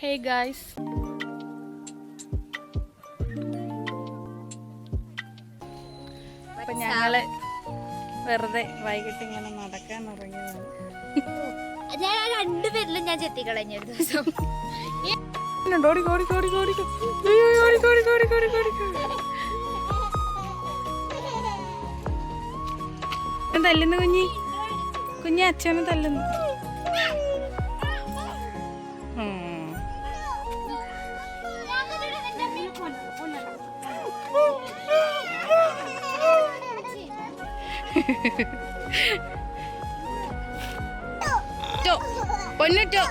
Hey guys അപ്പൊ ഞങ്ങൾ വെറുതെ വൈകിട്ട് ഇങ്ങനെ നടക്കാൻ ഇറങ്ങിയതാണ്. ഞാൻ രണ്ടുപേരിലും ഞാൻ ചെത്തിക്കളഞ്ഞ ഒരു ദിവസം. തല്ലുന്നു കുഞ്ഞി? കുഞ്ഞി അച്ഛനെ തല്ലുന്നു. ടോ, പൊന്നുറ്റോ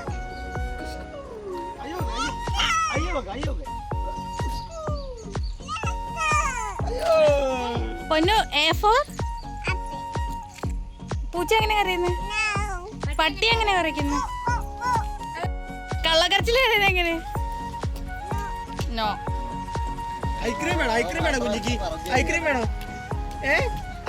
പൊന്നു എ ഫോർ പൂച്ച എങ്ങനെ കറിയുന്നു പട്ടി എങ്ങനെ കറിക്കുന്നു കള്ളക്കരച്ചിൽ കറിയുന്നത് എങ്ങനെ? നോ ഐസ്ക്രീം വേണോ? ഐസ്ക്രീം വേണോ കുഞ്ഞിക്ക്? ഐസ്ക്രീം വേണോ? ഏ?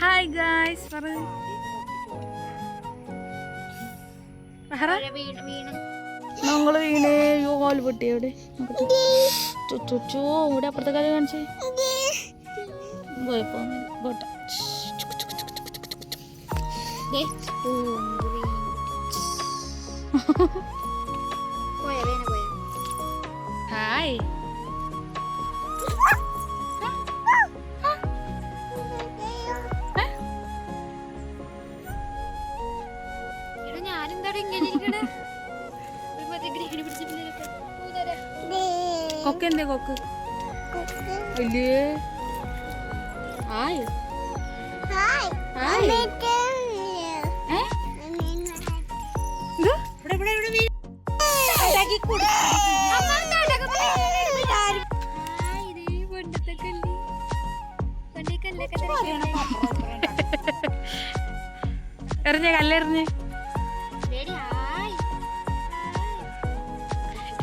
ഹായ് ഗായ്സ് പറഞ്ഞു വീണ് വീണ് നമ്മൾ വീണേ അയ്യോ കാൽ പൊട്ടി എവിടെ ചുച്ചോ ഇവിടെ അപ്പുറത്തെ കാര്യം കാണിച്ചേ പോയപ്പോ പോട്ടെ ദേ, പൂങ്കുറി. പോയോ വേന പോയോ ഹായ് ഈ പണ്ടത്തെ കൊക്ക് പണ്ടേ കല്ലൊക്കെ തിരക്കിയാണ്. എറിഞ്ഞ കല്ലെറിഞ്ഞേ. ആയി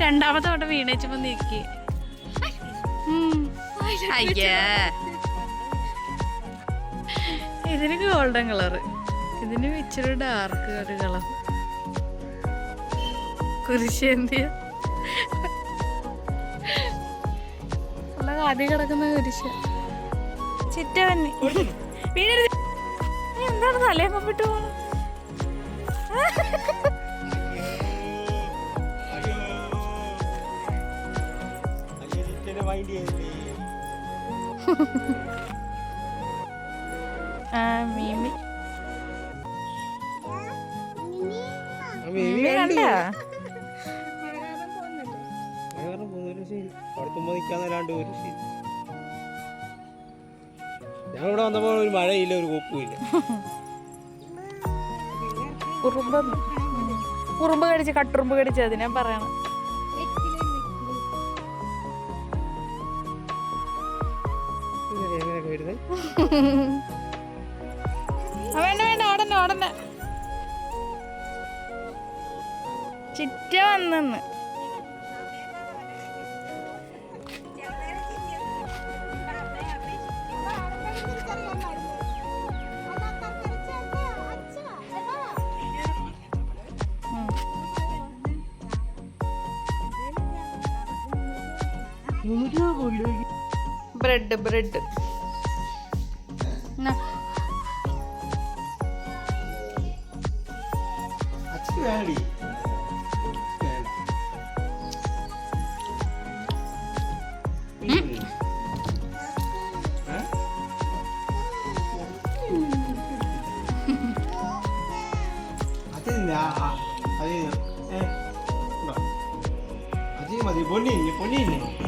രണ്ടാമത്തെ വട്ടം വീണേച്ചപ്പോ നീക്കി. അയ്യേ. ഇതിന് ഗോൾഡൻ കളറ് ഇതിന് ഇച്ചിരി ഡാർക്ക് ഒരു കളർ. കുരിശേന്തിയ ആദ്യം കിടക്കുന്ന കുരിശ. ചിറ്റ തന്നെ വീണരുത്. നീ എന്താണ് തലേ പോണത് മീമി. കണ്ട? അടുത്തുമ്പോ നിൽക്കാന്നല്ലാണ്ട് ഞങ്ങളിവിടെ വന്നപ്പോൾ ഒരു മഴയില്ല ഒരു കോപ്പുമില്ല ഉറുമ്പ് കുറുമ്പ് കടിച്ച് കട്ടുറുമ്പ് കടിച്ച് അത് ഞാൻ പറയണം. വേണ്ട വേണ്ട ഓടന്നെ ഓടന്നെ ചിറ്റ വന്നെന്ന്. Bread bread. അത് മതി പൊന്നിയില്ലേ പൊന്നില്ലേ